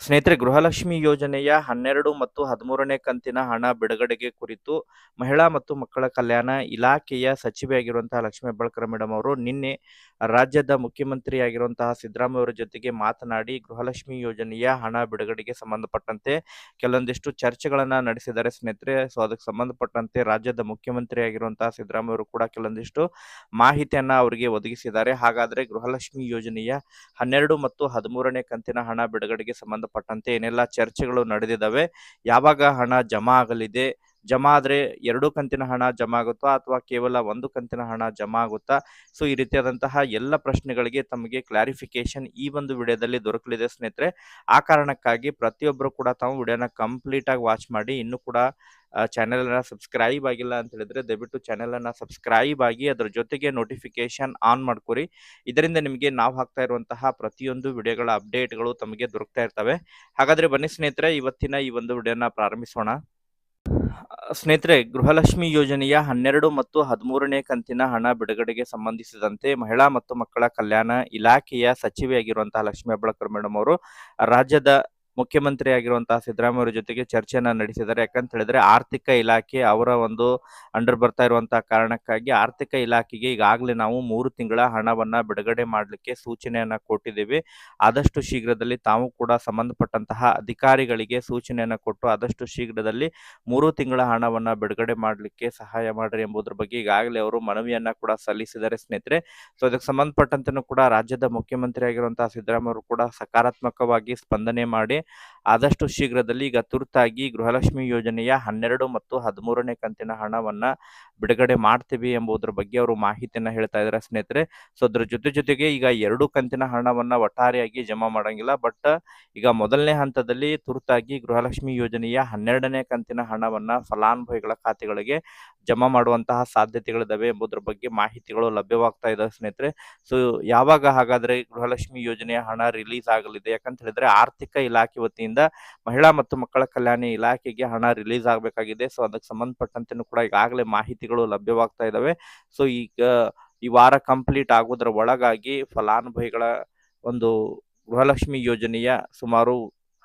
ಸ್ನೇಹಿತರೆ, ಗೃಹಲಕ್ಷ್ಮಿ ಯೋಜನೆಯ ಹನ್ನೆರಡು ಮತ್ತು ಹದಿಮೂರನೇ ಕಂತಿನ ಹಣ ಬಿಡುಗಡೆಗೆ ಕುರಿತು ಮಹಿಳಾ ಮತ್ತು ಮಕ್ಕಳ ಕಲ್ಯಾಣ ಇಲಾಖೆಯ ಸಚಿವೆಯಾಗಿರುವಂತಹ ಲಕ್ಷ್ಮೀ ಹೆಬ್ಬಾಳ್ಕರ್ ಮೇಡಮ್ ಅವರು ನಿನ್ನೆ ರಾಜ್ಯದ ಮುಖ್ಯಮಂತ್ರಿಯಾಗಿರುವಂತಹ ಸಿದ್ದರಾಮಯ್ಯ ಅವರ ಜೊತೆಗೆ ಮಾತನಾಡಿ ಗೃಹಲಕ್ಷ್ಮಿ ಯೋಜನೆಯ ಹಣ ಬಿಡುಗಡೆಗೆ ಸಂಬಂಧಪಟ್ಟಂತೆ ಕೆಲವೊಂದಿಷ್ಟು ಚರ್ಚೆಗಳನ್ನ ನಡೆಸಿದ್ದಾರೆ. ಸ್ನೇಹಿತರೆ, ಸೊ ಅದಕ್ಕೆ ಸಂಬಂಧಪಟ್ಟಂತೆ ರಾಜ್ಯದ ಮುಖ್ಯಮಂತ್ರಿ ಆಗಿರುವಂತಹ ಸಿದ್ದರಾಮಯ್ಯ ಅವರು ಕೂಡ ಕೆಲವೊಂದಿಷ್ಟು ಮಾಹಿತಿಯನ್ನ ಅವರಿಗೆ ಒದಗಿಸಿದ್ದಾರೆ. ಹಾಗಾದ್ರೆ ಗೃಹಲಕ್ಷ್ಮಿ ಯೋಜನೆಯ ಹನ್ನೆರಡು ಮತ್ತು ಹದಿಮೂರನೇ ಕಂತಿನ ಹಣ ಬಿಡುಗಡೆಗೆ ಸಂಬಂಧಪಟ್ಟಂತೆ ಏನೆಲ್ಲ ಚರ್ಚೆಗಳು ನಡೆದಿದ್ದಾವೆ ಯಾವಾಗ ಹಣ ಜಮಾ ಆಗಲಿದೆ, ಜಮಾ ಆದ್ರೆ ಎರಡು ಕಂತಿನ ಹಣ ಜಮಾ ಆಗುತ್ತಾ ಅಥವಾ ಕೇವಲ ಒಂದು ಕಂತಿನ ಹಣ ಜಮಾ ಆಗುತ್ತಾ? ಸೊ ಈ ರೀತಿಯಾದಂತಹ ಎಲ್ಲ ಪ್ರಶ್ನೆಗಳಿಗೆ ತಮಗೆ ಕ್ಲಾರಿಫಿಕೇಶನ್ ಈ ಒಂದು ವಿಡಿಯೋದಲ್ಲಿ ದೊರಕಲಿದೆ ಸ್ನೇಹಿತರೆ. ಆ ಕಾರಣಕ್ಕಾಗಿ ಪ್ರತಿಯೊಬ್ಬರು ಕೂಡ ತಾವು ವಿಡಿಯೋನ ಕಂಪ್ಲೀಟ್ ಆಗಿ ವಾಚ್ ಮಾಡಿ, ಇನ್ನು ಕೂಡ ಚಾನೆಲ್ ಅನ್ನ ಸಬ್ಸ್ಕ್ರೈಬ್ ಆಗಿಲ್ಲ ಅಂತ ಹೇಳಿದ್ರೆ ದಯವಿಟ್ಟು ಚಾನೆಲ್ ಅನ್ನ ಸಬ್ಸ್ಕ್ರೈಬ್ ಆಗಿ ಅದರ ಜೊತೆಗೆ ನೋಟಿಫಿಕೇಶನ್ ಆನ್ ಮಾಡ್ಕೊರಿ. ಇದರಿಂದ ನಿಮಗೆ ನಾವು ಹಾಕ್ತಾ ಇರುವಂತಹ ಪ್ರತಿಯೊಂದು ವಿಡಿಯೋಗಳ ಅಪ್ಡೇಟ್ಗಳು ತಮಗೆ ದೊರಕ್ತಾ ಇರ್ತವೆ. ಹಾಗಾದ್ರೆ ಬನ್ನಿ ಸ್ನೇಹಿತರೆ, ಇವತ್ತಿನ ಈ ಒಂದು ವಿಡಿಯೋನ ಪ್ರಾರಂಭಿಸೋಣ. ಸ್ನೇಹಿತರೆ, ಗೃಹಲಕ್ಷ್ಮಿ ಯೋಜನೆಯ ಹನ್ನೆರಡು ಮತ್ತು ಹದಿಮೂರನೇ ಕಂತಿನ ಹಣ ಬಿಡುಗಡೆಗೆ ಸಂಬಂಧಿಸಿದಂತೆ ಮಹಿಳಾ ಮತ್ತು ಮಕ್ಕಳ ಕಲ್ಯಾಣ ಇಲಾಖೆಯ ಸಚಿವೆಯಾಗಿರುವಂತಹ ಲಕ್ಷ್ಮೀ ಹೆಬ್ಬಾಳ್ಕರ್ ಮೇಡಮ್ ಅವರು, ರಾಜ್ಯದ ಮುಖ್ಯಮಂತ್ರಿ ಆಗಿರುವಂತಹ ಸಿದ್ದರಾಮಯ್ಯ ಜೊತೆಗೆ ಚರ್ಚೆಯನ್ನ ನಡೆಸಿದ್ದಾರೆ. ಯಾಕಂತ ಹೇಳಿದ್ರೆ ಆರ್ಥಿಕ ಇಲಾಖೆ ಅವರ ಒಂದು ಅಂಡರ್ ಬರ್ತಾ ಇರುವಂತಹ ಕಾರಣಕ್ಕಾಗಿ ಆರ್ಥಿಕ ಇಲಾಖೆಗೆ ಈಗಾಗಲೇ ನಾವು ಮೂರು ತಿಂಗಳ ಹಣವನ್ನ ಬಿಡುಗಡೆ ಮಾಡಲಿಕ್ಕೆ ಸೂಚನೆಯನ್ನ ಕೊಟ್ಟಿದ್ದೀವಿ. ಆದಷ್ಟು ಶೀಘ್ರದಲ್ಲಿ ತಾವು ಕೂಡ ಸಂಬಂಧಪಟ್ಟಂತಹ ಅಧಿಕಾರಿಗಳಿಗೆ ಸೂಚನೆಯನ್ನ ಕೊಟ್ಟು ಆದಷ್ಟು ಶೀಘ್ರದಲ್ಲಿ ಮೂರು ತಿಂಗಳ ಹಣವನ್ನ ಬಿಡುಗಡೆ ಮಾಡಲಿಕ್ಕೆ ಸಹಾಯ ಮಾಡ್ರಿ ಎಂಬುದರ ಬಗ್ಗೆ ಈಗಾಗಲೇ ಅವರು ಮನವಿಯನ್ನ ಕೂಡ ಸಲ್ಲಿಸಿದ್ದಾರೆ ಸ್ನೇಹಿತರೆ. ಸೊ ಅದಕ್ಕೆ ಸಂಬಂಧಪಟ್ಟಂತೆ ಕೂಡ ರಾಜ್ಯದ ಮುಖ್ಯಮಂತ್ರಿ ಆಗಿರುವಂತಹ ಸಿದ್ದರಾಮಯ್ಯ ಕೂಡ ಸಕಾರಾತ್ಮಕವಾಗಿ ಸ್ಪಂದನೆ ಮಾಡಿ ಆದಷ್ಟು ಶೀಘ್ರದಲ್ಲಿ ಈಗ ತುರ್ತಾಗಿ ಗೃಹಲಕ್ಷ್ಮಿ ಯೋಜನೆಯ ಹನ್ನೆರಡು ಮತ್ತು ಹದಿಮೂರನೇ ಕಂತಿನ ಹಣವನ್ನ ಬಿಡುಗಡೆ ಮಾಡ್ತೀವಿ ಎಂಬುದರ ಬಗ್ಗೆ ಅವರು ಮಾಹಿತಿಯನ್ನ ಹೇಳ್ತಾ ಇದ್ದಾರೆ ಸ್ನೇಹಿತರೆ. ಸೊ ಅದ್ರ ಜೊತೆ ಜೊತೆಗೆ ಈಗ ಎರಡು ಕಂತಿನ ಹಣವನ್ನ ಒಟ್ಟಾರೆಯಾಗಿ ಜಮಾ ಮಾಡಂಗಿಲ್ಲ. ಬಟ್ ಈಗ ಮೊದಲನೇ ಹಂತದಲ್ಲಿ ತುರ್ತಾಗಿ ಗೃಹಲಕ್ಷ್ಮಿ ಯೋಜನೆಯ ಹನ್ನೆರಡನೇ ಕಂತಿನ ಹಣವನ್ನ ಫಲಾನುಭವಿಗಳ ಖಾತೆಗಳಿಗೆ ಜಮಾ ಮಾಡುವಂತಹ ಸಾಧ್ಯತೆಗಳಿದಾವೆ ಎಂಬುದರ ಬಗ್ಗೆ ಮಾಹಿತಿಗಳು ಲಭ್ಯವಾಗ್ತಾ ಇದಾವೆ ಸ್ನೇಹಿತರೆ. ಸೊ ಯಾವಾಗ ಹಾಗಾದ್ರೆ ಗೃಹಲಕ್ಷ್ಮಿ ಯೋಜನೆಯ ಹಣ ರಿಲೀಸ್ ಆಗಲಿದೆ? ಯಾಕಂತ ಹೇಳಿದ್ರೆ ಆರ್ಥಿಕ ಇಲಾಖೆ ವತಿಯಿಂದ ಮಹಿಳಾ ಮತ್ತು ಮಕ್ಕಳ ಕಲ್ಯಾಣ ಇಲಾಖೆಗೆ ಹಣ ರಿಲೀಸ್ ಆಗಬೇಕಾಗಿದೆ. ಸೊ ಅದಕ್ಕೆ ಸಂಬಂಧಪಟ್ಟಂತೆ ಕೂಡ ಈಗಾಗಲೇ ಮಾಹಿತಿಗಳು ಲಭ್ಯವಾಗ್ತಾ ಇದಾವೆ. ಸೊ ಈಗ ಈ ವಾರ ಕಂಪ್ಲೀಟ್ ಆಗೋದ್ರ ಒಳಗಾಗಿ ಫಲಾನುಭವಿಗಳ ಒಂದು ಗೃಹಲಕ್ಷ್ಮಿ ಯೋಜನೆಯ ಸುಮಾರು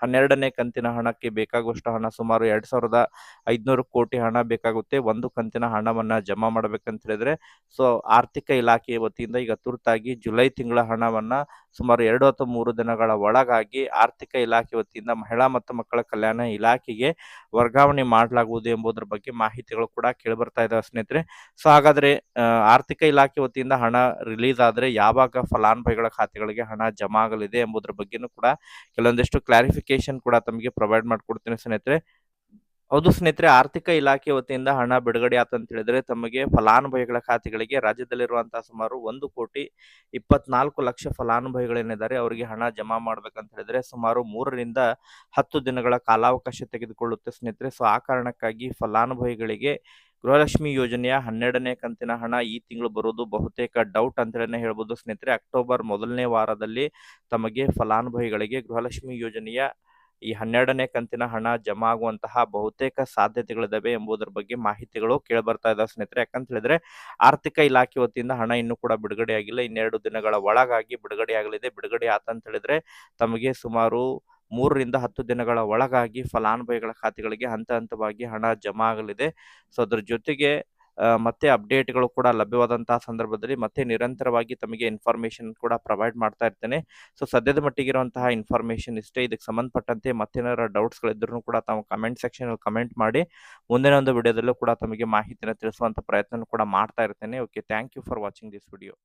ಹನ್ನೆರಡನೇ ಕಂತಿನ ಹಣಕ್ಕೆ ಬೇಕಾಗುವಷ್ಟು ಹಣ ಸುಮಾರು ಎರಡ್ ಸಾವಿರದ ಐದ್ನೂರು ಕೋಟಿ ಹಣ ಬೇಕಾಗುತ್ತೆ. ಒಂದು ಕಂತಿನ ಹಣವನ್ನ ಜಮಾ ಮಾಡ್ಬೇಕಂತ ಹೇಳಿದ್ರೆ, ಸೊ ಆರ್ಥಿಕ ಇಲಾಖೆಯ ವತಿಯಿಂದ ಈಗ ತುರ್ತಾಗಿ ಜುಲೈ ತಿಂಗಳ ಹಣವನ್ನ ಸುಮಾರು ಎರಡು ಅಥವಾ ಮೂರು ದಿನಗಳ ಒಳಗಾಗಿ ಆರ್ಥಿಕ ಇಲಾಖೆ ವತಿಯಿಂದ ಮಹಿಳಾ ಮತ್ತು ಮಕ್ಕಳ ಕಲ್ಯಾಣ ಇಲಾಖೆಗೆ ವರ್ಗಾವಣೆ ಮಾಡಲಾಗುವುದು ಎಂಬುದರ ಬಗ್ಗೆ ಮಾಹಿತಿಗಳು ಕೂಡ ಕೇಳಿಬರ್ತಾ ಇದ್ದಾವೆ ಸ್ನೇಹಿತರೆ. ಸೊ ಹಾಗಾದ್ರೆ ಆರ್ಥಿಕ ಇಲಾಖೆ ವತಿಯಿಂದ ಹಣ ರಿಲೀಸ್ ಆದ್ರೆ ಯಾವಾಗ ಫಲಾನುಭವಿಗಳ ಖಾತೆಗಳಿಗೆ ಹಣ ಜಮಾ ಆಗಲಿದೆ ಎಂಬುದರ ಬಗ್ಗೆನೂ ಕೂಡ ಕೆಲವೊಂದಿಷ್ಟು ಕ್ಲಾರಿಫಿಕೇಶನ್ ಕೂಡ ತಮಗೆ ಪ್ರೊವೈಡ್ ಮಾಡಿಕೊಡ್ತೀನಿ ಸ್ನೇಹಿತರೆ. ಹೌದು ಸ್ನೇಹಿತರೆ, ಆರ್ಥಿಕ ಇಲಾಖೆ ವತಿಯಿಂದ ಹಣ ಬಿಡುಗಡೆ ಆತಂತ ಹೇಳಿದ್ರೆ ತಮಗೆ ಫಲಾನುಭವಿಗಳ ಖಾತೆಗಳಿಗೆ ರಾಜ್ಯದಲ್ಲಿರುವಂತಹ ಸುಮಾರು ಒಂದು ಕೋಟಿ ಇಪ್ಪತ್ನಾಲ್ಕು ಲಕ್ಷ ಫಲಾನುಭವಿಗಳೇನಿದ್ದಾರೆ ಅವರಿಗೆ ಹಣ ಜಮಾ ಮಾಡ್ಬೇಕಂತ ಹೇಳಿದ್ರೆ ಸುಮಾರು ಮೂರರಿಂದ ಹತ್ತು ದಿನಗಳ ಕಾಲಾವಕಾಶ ತೆಗೆದುಕೊಳ್ಳುತ್ತೆ ಸ್ನೇಹಿತರೆ. ಸೊ ಆ ಕಾರಣಕ್ಕಾಗಿ ಫಲಾನುಭವಿಗಳಿಗೆ ಗೃಹಲಕ್ಷ್ಮಿ ಯೋಜನೆಯ ಹನ್ನೆರಡನೇ ಕಂತಿನ ಹಣ ಈ ತಿಂಗಳು ಬರುವುದು ಬಹುತೇಕ ಡೌಟ್ ಅಂತಲೇ ಹೇಳ್ಬೋದು ಸ್ನೇಹಿತರೆ. ಅಕ್ಟೋಬರ್ ಮೊದಲನೇ ವಾರದಲ್ಲಿ ತಮಗೆ ಫಲಾನುಭವಿಗಳಿಗೆ ಗೃಹಲಕ್ಷ್ಮಿ ಯೋಜನೆಯ ಈ ಹನ್ನೆರಡನೇ ಕಂತಿನ ಹಣ ಜಮಾ ಆಗುವಂತಹ ಬಹುತೇಕ ಸಾಧ್ಯತೆಗಳಿದ್ದಾವೆ ಎಂಬುದರ ಬಗ್ಗೆ ಮಾಹಿತಿಗಳು ಕೇಳಿಬರ್ತಾ ಇದಾವೆ ಸ್ನೇಹಿತರೆ. ಯಾಕಂತ ಹೇಳಿದ್ರೆ ಆರ್ಥಿಕ ಇಲಾಖೆ ವತಿಯಿಂದ ಹಣ ಇನ್ನೂ ಕೂಡ ಬಿಡುಗಡೆ ಆಗಿಲ್ಲ ಇನ್ನೆರಡು ದಿನಗಳ ಒಳಗಾಗಿ ಬಿಡುಗಡೆ ಆಗಲಿದೆ ಬಿಡುಗಡೆ ಆತಂತ ಹೇಳಿದ್ರೆ ತಮಗೆ ಸುಮಾರು ಮೂರರಿಂದ ಹತ್ತು ದಿನಗಳ ಒಳಗಾಗಿ ಫಲಾನುಭವಿಗಳ ಖಾತೆಗಳಿಗೆ ಹಂತ ಹಂತವಾಗಿ ಹಣ ಜಮಾ ಆಗಲಿದೆ ಸೊ, ಅದ್ರ ಜೊತೆಗೆ ಮತ್ತೆ ಅಪ್ಡೇಟ್ಗಳು ಕೂಡ ಲಭ್ಯವಾದಂತಹ ಸಂದರ್ಭದಲ್ಲಿ ಮತ್ತೆ ನಿರಂತರವಾಗಿ ತಮಗೆ ಇನ್ಫಾರ್ಮೇಶನ್ ಕೂಡ ಪ್ರೊವೈಡ್ ಮಾಡ್ತಾ ಇರ್ತೇನೆ. ಸೊ ಸದ್ಯದ ಮಟ್ಟಿಗೆ ಇರುವಂತಹ ಇನ್ಫಾರ್ಮೇಶನ್ ಇಷ್ಟೇ. ಇದಕ್ಕೆ ಸಂಬಂಧಪಟ್ಟಂತೆ ಮತ್ತೇನಾರ ಡೌಟ್ಸ್ಗಳಿದ್ರೂ ಕೂಡ ತಾವು ಕಮೆಂಟ್ ಸೆಕ್ಷನ್ ಕಮೆಂಟ್ ಮಾಡಿ, ಮುಂದಿನ ಒಂದು ವಿಡಿಯೋದಲ್ಲೂ ಕೂಡ ತಮಗೆ ಮಾಹಿತಿಯನ್ನು ತಿಳಿಸುವಂತ ಪ್ರಯತ್ನ ಕೂಡ ಮಾಡ್ತಾ ಇರ್ತೇನೆ. Okay thank you for watching this video